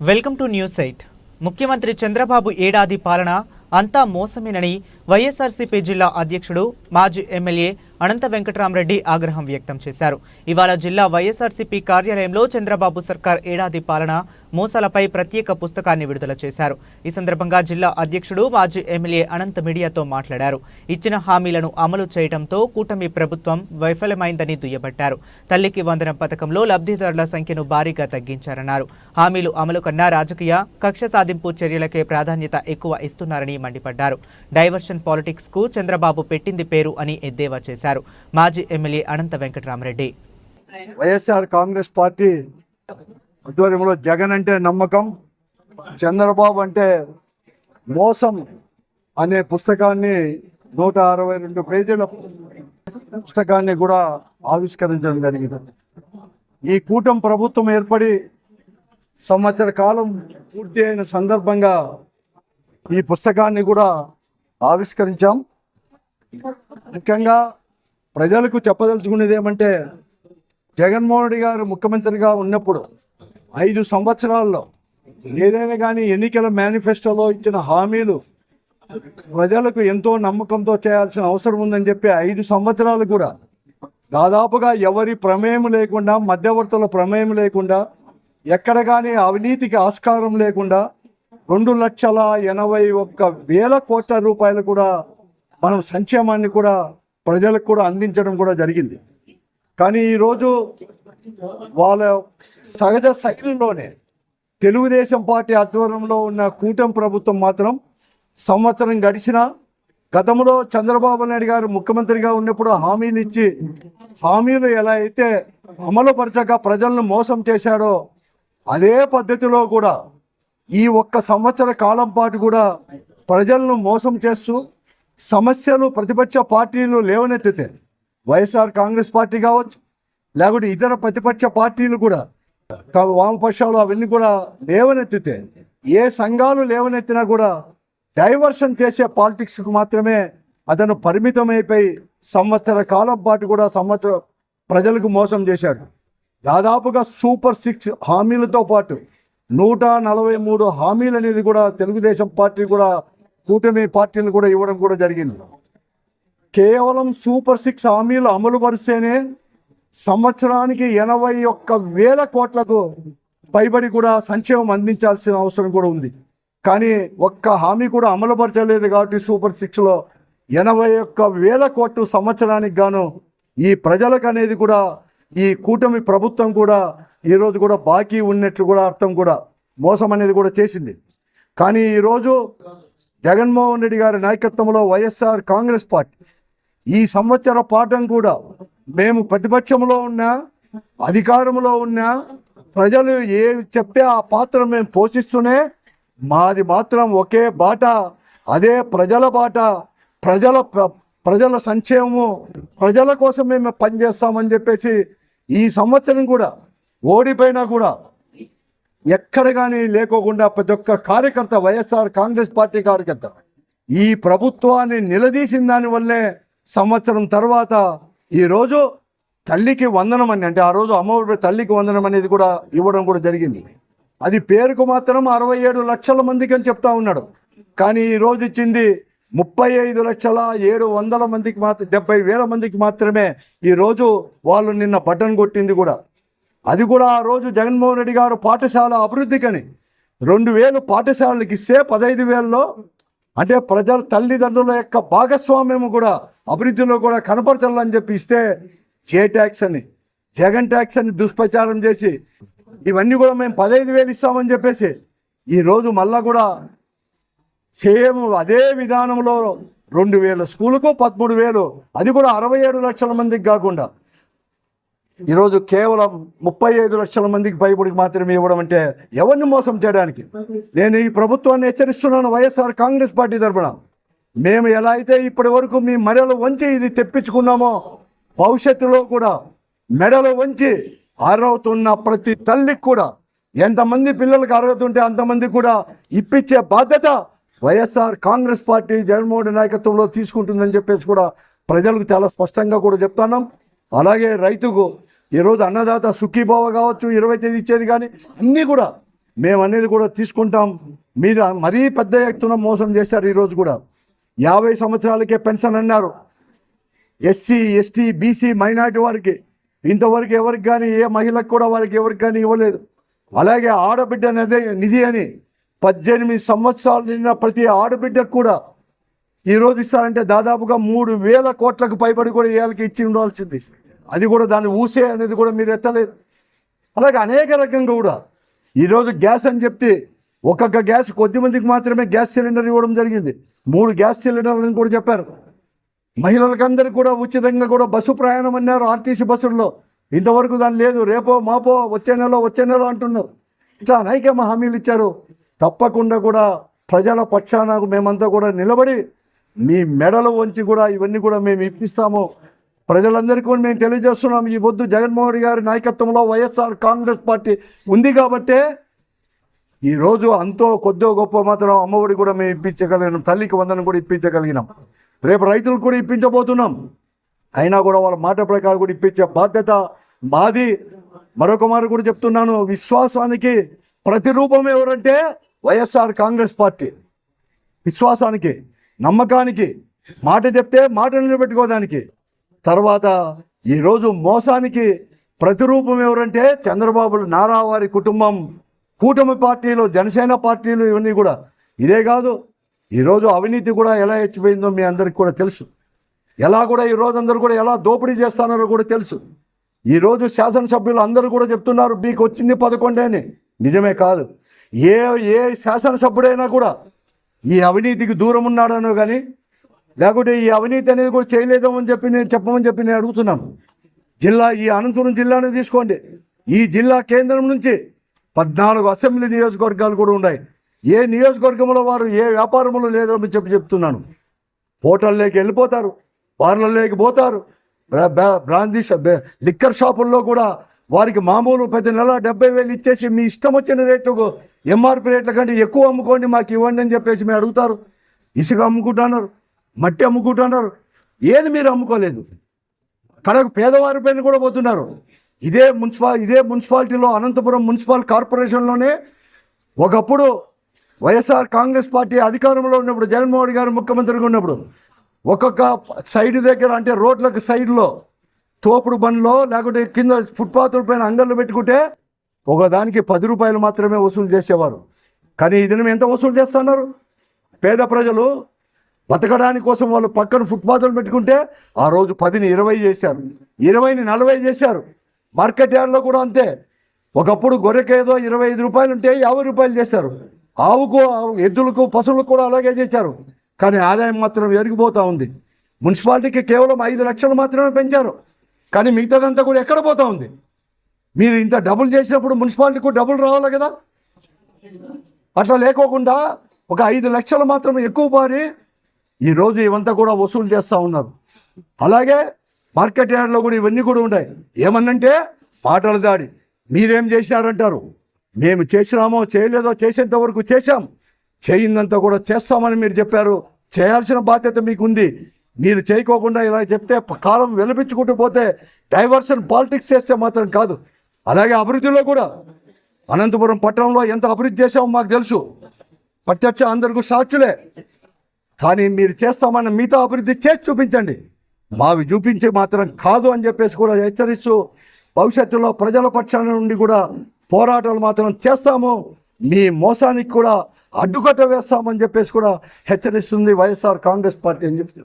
Welcome to news eight. ముఖ్యమంత్రి చంద్రబాబు ఏడాది పాలన అంతా మోసమేనని వైఎస్ఆర్సీపీ జిల్లా అధ్యక్షుడు మాజీ ఎమ్మెల్యే అనంత వెంకటరామరెడ్డి ఆగ్రహం వ్యక్తం చేశారు. ఇవాళ జిల్లా వైఎస్ఆర్సీపీ కార్యాలయంలో చంద్రబాబు సర్కార్ ఏడాది పాలన మోసాలపై ప్రత్యేక పుస్తకాన్ని విడుదల చేశారు. ఈ సందర్భంగా జిల్లా అధ్యక్షుడు మాజీ ఎమ్మెల్యే అనంత మీడియాతో మాట్లాడారు. ఇచ్చిన హామీలను అమలు చేయడంతో కూటమి ప్రభుత్వం వైఫల్యమైందని దుయ్యబట్టారు. తల్లికి వందనం పథకంలో లబ్ధిదారుల సంఖ్యను భారీగా తగ్గించారన్నారు. హామీలు అమలు కన్నా రాజకీయ కక్ష సాధింపు చర్యలకే ప్రాధాన్యత ఎక్కువ ఇస్తున్నారని మండిపడ్డారు. డైవర్షన్ పాలిటిక్స్కు చంద్రబాబు పెట్టింది పేరు అని ఎద్దేవా చేశారు. మాజీ MLA Anantha Venkatarami Reddy. YSR Congress party ఆధ్వర్యంలో జగన్ అంటే నమ్మకం చంద్రబాబు అంటే మోసం అనే పుస్తకాన్ని నూట అరవై రెండు పేజీల పుస్తకాన్ని కూడా ఆవిష్కరించడం జరిగింది. ఈ కూటమి ప్రభుత్వం ఏర్పడి సంవత్సర కాలం పూర్తి అయిన సందర్భంగా ఈ పుస్తకాన్ని కూడా ఆవిష్కరించాం. ముఖ్యంగా ప్రజలకు చెప్పదలుచుకునేది ఏమంటే జగన్మోహన్ రెడ్డి గారు ముఖ్యమంత్రిగా ఉన్నప్పుడు ఐదు సంవత్సరాల్లో ఏదైనా కానీ ఎన్నికల మేనిఫెస్టోలో ఇచ్చిన హామీలు ప్రజలకు ఎంతో నమ్మకంతో చేయాల్సిన అవసరం ఉందని చెప్పి ఐదు సంవత్సరాలు కూడా దాదాపుగా ఎవరి ప్రమేయం లేకుండా మధ్యవర్తుల ప్రమేయం లేకుండా ఎక్కడ కానీ అవినీతికి ఆస్కారం లేకుండా రెండు లక్షల ఎనభై ఒక్క వేల కోట్ల రూపాయలు కూడా మనం సంక్షేమాన్ని కూడా ప్రజలకు కూడా అందించడం కూడా జరిగింది. కానీ ఈరోజు వాళ్ళ సహజ శైలిలోనే తెలుగుదేశం పార్టీ ఆధ్వర్యంలో ఉన్న కూటమి ప్రభుత్వం మాత్రం సంవత్సరం గడిచిన గతంలో చంద్రబాబు నాయుడు గారు ముఖ్యమంత్రిగా ఉన్నప్పుడు హామీలు ఇచ్చి హామీలు ఎలా అయితే అమలుపరచక ప్రజలను మోసం చేశాడో అదే పద్ధతిలో కూడా ఈ ఒక్క సంవత్సర కాలం పాటు కూడా ప్రజలను మోసం చేస్తూ సమస్యలు ప్రతిపక్ష పార్టీలు లేవనెత్తితే వైఎస్ఆర్ కాంగ్రెస్ పార్టీ కావచ్చు లేకుంటే ఇతర ప్రతిపక్ష పార్టీలు కూడా వామపక్షాలు అవన్నీ కూడా లేవనెత్తితే ఏ సంఘాలు లేవనెత్తినా కూడా డైవర్షన్ చేసే పాలిటిక్స్కు మాత్రమే అతను పరిమితమైపోయి సంవత్సర కాలం పాటు కూడా సంవత్సర ప్రజలకు మోసం చేశాడు. దాదాపుగా సూపర్ సిక్స్ హామీలతో పాటు నూట నలభై మూడు హామీలు అనేది కూడా తెలుగుదేశం పార్టీ కూడా కూటమి పార్టీలు కూడా ఇవ్వడం కూడా జరిగింది. కేవలం సూపర్ సిక్స్ హామీలు అమలు పరిస్తేనే సంవత్సరానికి ఎనభై ఒక్క వేల కోట్లకు పైబడి కూడా సంక్షేమం అందించాల్సిన అవసరం కూడా ఉంది. కానీ ఒక్క హామీ కూడా అమలుపరచలేదు కాబట్టి సూపర్ సిక్స్లో ఎనభై ఒక్క వేల కోట్లు సంవత్సరానికి గాను ఈ ప్రజలకు అనేది కూడా ఈ కూటమి ప్రభుత్వం కూడా ఈరోజు కూడా బాకీ ఉన్నట్లు కూడా అర్థం కూడా మోసం అనేది కూడా చేసింది. కానీ ఈరోజు జగన్మోహన్ రెడ్డి గారి నాయకత్వంలో వైఎస్ఆర్ కాంగ్రెస్ పార్టీ ఈ సంవత్సర పాఠం కూడా మేము ప్రతిపక్షంలో ఉన్నా అధికారంలో ఉన్నా ప్రజలు ఏ చెప్తే ఆ పాత్ర మేము పోషిస్తూనే మాది మాత్రం ఒకే బాట అదే ప్రజల బాట ప్రజల ప్ర- ప్రజల సంక్షేమము ప్రజల కోసం మేము పనిచేస్తామని చెప్పేసి ఈ సంవత్సరం కూడా ఓడిపోయినా కూడా ఎక్కడ కానీ లేకోకుండా ప్రతి ఒక్క కార్యకర్త వైఎస్ఆర్ కాంగ్రెస్ పార్టీ కార్యకర్త ఈ ప్రభుత్వాన్ని నిలదీసిన దానివల్లే సంవత్సరం తర్వాత ఈరోజు తల్లికి వందనం అని అంటే ఆ రోజు అమ్మఒడి తల్లికి వందనం అనేది కూడా ఇవ్వడం కూడా జరిగింది. అది పేరుకు మాత్రం అరవై ఏడు లక్షల మందికి అని చెప్తా ఉన్నాడు. కానీ ఈ రోజు ఇచ్చింది ముప్పై ఐదు లక్షల ఏడు వందల మందికి మాత్రం డెబ్బై వేల మందికి మాత్రమే ఈరోజు వాళ్ళు నిన్న బటన్ కొట్టింది కూడా. అది కూడా ఆ రోజు జగన్మోహన్ రెడ్డి గారు పాఠశాల అభివృద్ధికని రెండు వేలు పాఠశాలలకు ఇస్తే పదహైదు వేలలో అంటే ప్రజల తల్లిదండ్రుల యొక్క భాగస్వామ్యం కూడా అభివృద్ధిలో కూడా కనపరచాలని చెప్పి ఇస్తే జే ట్యాక్స్ అని జగన్ ట్యాక్స్ అని దుష్ప్రచారం చేసి ఇవన్నీ కూడా మేము పదహైదు వేలు ఇస్తామని చెప్పేసి ఈరోజు మళ్ళా కూడా సేమ్ అదే విధానంలో రెండు వేల స్కూలుకు పదమూడు వేలు అది కూడా అరవై ఏడు లక్షల మందికి కాకుండా ఈరోజు కేవలం ముప్పై ఐదు లక్షల మందికి పైబడికి మాత్రమే ఇవ్వడం అంటే ఎవరిని మోసం చేయడానికి? నేను ఈ ప్రభుత్వాన్ని హెచ్చరిస్తున్నాను వైఎస్ఆర్ కాంగ్రెస్ పార్టీ తరఫున మేము ఎలా అయితే ఇప్పటి వరకు మీ మెడలు వంచి ఇది తెప్పించుకున్నామో భవిష్యత్తులో కూడా మెడలు వంచి అర్హవుతున్న ప్రతి తల్లికి కూడా ఎంతమంది పిల్లలకు అర్హత ఉంటే అంతమంది కూడా ఇప్పించే బాధ్యత వైఎస్ఆర్ కాంగ్రెస్ పార్టీ జగన్మోహన్ నాయకత్వంలో తీసుకుంటుందని చెప్పేసి కూడా ప్రజలకు చాలా స్పష్టంగా కూడా చెప్తున్నాం. అలాగే రైతుకు ఈరోజు అన్నదాత సుఖీభావ కావచ్చు ఇరవై తేదీ ఇచ్చేది కానీ అన్నీ కూడా మేము అనేది కూడా తీసుకుంటాం. మీరు మరీ పెద్ద ఎత్తున మోసం చేశారు ఈరోజు కూడా. యాభై సంవత్సరాలకే పెన్షన్ అన్నారు. ఎస్సీ ఎస్టీ బీసీ మైనార్టీ వారికి. ఇంతవరకు ఎవరికి కానీ ఏ మహిళకు కూడా వారికి ఎవరికి కానీ ఇవ్వలేదు. అలాగే ఆడబిడ్డ నిధి నిధి అని పద్దెనిమిది సంవత్సరాలు నిన్న ప్రతి ఆడబిడ్డకు కూడా ఈరోజు ఇస్తారంటే దాదాపుగా మూడు వేల కోట్లకు పైబడి కూడా ఇవాళకి ఇచ్చి ఉండాల్సింది. అది కూడా దాన్ని ఊసే అనేది కూడా మీరు ఎత్తలేదు. అలాగే అనేక రకంగా కూడా ఈరోజు గ్యాస్ అని చెప్తే ఒక్కొక్క గ్యాస్ కొద్ది మందికి మాత్రమే గ్యాస్ సిలిండర్ ఇవ్వడం జరిగింది. మూడు గ్యాస్ సిలిండర్లను కూడా చెప్పారు. మహిళలకందరికీ కూడా ఉచితంగా కూడా బస్సు ప్రయాణం అన్నారు ఆర్టీసీ బస్సుల్లో. ఇంతవరకు దాని లేదు రేపో మాపో వచ్చే నెల వచ్చే నెల అంటున్నారు. ఇట్లా అనేక హామీలు ఇచ్చారు. తప్పకుండా కూడా ప్రజల పక్షాన మేమంతా కూడా నిలబడి మీ మెడలు వంచి కూడా ఇవన్నీ కూడా మేము ఇప్పిస్తాము. ప్రజలందరికీ కూడా మేము తెలియజేస్తున్నాం ఈ పొద్దు జగన్మోహన్ రెడ్డి గారి నాయకత్వంలో వైఎస్ఆర్ కాంగ్రెస్ పార్టీ ఉంది కాబట్టే ఈరోజు అంతో కొద్దో గొప్ప మాత్రం అమ్మఒడి కూడా మేము ఇప్పించగలిగినాం తల్లికి వందనం కూడా ఇప్పించగలిగినాం. రేపు రైతులకు కూడా ఇప్పించబోతున్నాం. అయినా కూడా వాళ్ళ మాట ప్రకారం కూడా ఇప్పించే బాధ్యత మాది. మరొక మాట కూడా చెప్తున్నాను విశ్వాసానికి ప్రతిరూపం ఎవరంటే వైఎస్ఆర్ కాంగ్రెస్ పార్టీ. విశ్వాసానికి నమ్మకానికి మాట చెప్తే మాట నిలబెట్టుకోవడానికి. తర్వాత ఈరోజు మోసానికి ప్రతిరూపం ఎవరంటే చంద్రబాబు నారా వారి కుటుంబం కూటమి పార్టీలు జనసేన పార్టీలు ఇవన్నీ కూడా. ఇదే కాదు ఈరోజు అవినీతి కూడా ఎలా హెచ్చిపోయిందో మీ అందరికి కూడా తెలుసు. ఎలా కూడా ఈ రోజు అందరూ కూడా ఎలా దోపిడీ చేస్తున్నారో కూడా తెలుసు. ఈరోజు శాసనసభ్యులు అందరూ కూడా చెప్తున్నారు మీకు వచ్చింది పదకొండే అని. నిజమే కాదు. ఏ ఏ శాసనసభ్యుడైనా కూడా ఈ అవినీతికి దూరం ఉన్నాడనో కానీ లేకుంటే ఈ అవినీతి అనేది కూడా చేయలేదో అని చెప్పి నేను చెప్పమని చెప్పి నేను అడుగుతున్నాను. జిల్లా ఈ అనంతపురం జిల్లాను తీసుకోండి. ఈ జిల్లా కేంద్రం నుంచి పద్నాలుగు అసెంబ్లీ నియోజకవర్గాలు కూడా ఉన్నాయి. ఏ నియోజకవర్గంలో వారు ఏ వ్యాపారంలో లేదో చెప్పి చెప్తున్నాను. హోటల్లోకి వెళ్ళిపోతారు బార్లలోకి పోతారు. బ్రాందీ లిక్కర్ షాపుల్లో కూడా వారికి మామూలు ప్రతి నెల డెబ్బై వేలు ఇచ్చేసి మీ ఇష్టం వచ్చిన రేట్లకు ఎంఆర్పి రేట్ల కంటే ఎక్కువ అమ్ముకోండి మాకు ఇవ్వండి అని చెప్పేసి మేము అడుగుతారు. ఇసుక అమ్ముకుంటున్నారు. మట్టి అమ్ముకుంటున్నారు. ఏది మీరు అమ్ముకోలేదు. కడకు పేదవారి పైన కూడా పోతున్నారు. ఇదే మున్సిపా ఇదే మున్సిపాలిటీలో అనంతపురం మున్సిపల్ కార్పొరేషన్లోనే ఒకప్పుడు వైఎస్ఆర్ కాంగ్రెస్ పార్టీ అధికారంలో ఉన్నప్పుడు జగన్మోహన్ గారు ముఖ్యమంత్రిగా ఉన్నప్పుడు ఒక్కొక్క సైడ్ దగ్గర అంటే రోడ్లకు సైడ్లో తోపుడు బండ్లో లేకుంటే కింద ఫుట్పాత్ల పైన అంగళ్ళు పెట్టుకుంటే ఒకదానికి పది రూపాయలు మాత్రమే వసూలు చేసేవారు. కానీ ఈ దినం ఎంత వసూలు చేస్తున్నారు? పేద ప్రజలు బతకడానికి కోసం వాళ్ళు పక్కన ఫుట్పాత్లు పెట్టుకుంటే ఆ రోజు పదిని ఇరవై చేశారు. ఇరవైని నలభై చేశారు. మార్కెట్ యార్డ్లో కూడా అంతే. ఒకప్పుడు గొర్రెకేదో ఇరవై ఐదు రూపాయలు ఉంటే యాభై రూపాయలు చేశారు. ఆవుకు ఆవు- ఎద్దులకు పశువులకు కూడా అలాగే చేశారు. కానీ ఆదాయం మాత్రం ఎరిగిపోతూ ఉంది. మున్సిపాలిటీకి కేవలం ఐదు లక్షలు మాత్రమే పెంచారు. కానీ మిగతాదంతా కూడా ఎక్కడ పోతా ఉంది? మీరు ఇంత డబుల్ చేసినప్పుడు మున్సిపాలిటీకి డబుల్ రావాలి కదా? అట్లా లేకోకుండా ఒక ఐదు లక్షలు మాత్రం ఎక్కువ పారి ఈరోజు ఇవంతా కూడా వసూలు చేస్తూ ఉన్నారు. అలాగే మార్కెట్ యార్డ్లో కూడా ఇవన్నీ కూడా ఉన్నాయి. ఏమన్నంటే పాటల దాడి. మీరేం చేశారంటారు? మేము చేసినామో చేయలేదో చేసేంత వరకు చేశాం. చేయిందంతా కూడా చేస్తామని మీరు చెప్పారు. చేయాల్సిన బాధ్యత మీకుంది. మీరు చేయకోకుండా ఇలా చెప్తే కాలం వెలిపించుకుంటూ పోతే డైవర్షన్ పాలిటిక్స్ చేస్తే మాత్రం కాదు. అలాగే అభివృద్ధిలో కూడా. అనంతపురం పట్టణంలో ఎంత అభివృద్ధి చేశామో మాకు తెలుసు. ప్రత్యక్ష అందరికీ సాక్షులే. కానీ మీరు చేస్తామన్న మిగతా అభివృద్ధి చేసి చూపించండి. మావి చూపించి మాత్రం కాదు అని చెప్పేసి కూడా హెచ్చరిస్తూ భవిష్యత్తులో ప్రజల పక్షాన నుండి కూడా పోరాటాలు మాత్రం చేస్తాము. మీ మోసానికి కూడా అడ్డుకట్ట వేస్తామని చెప్పేసి కూడా హెచ్చరిస్తుంది వైఎస్ఆర్ కాంగ్రెస్ పార్టీ అని చెప్పి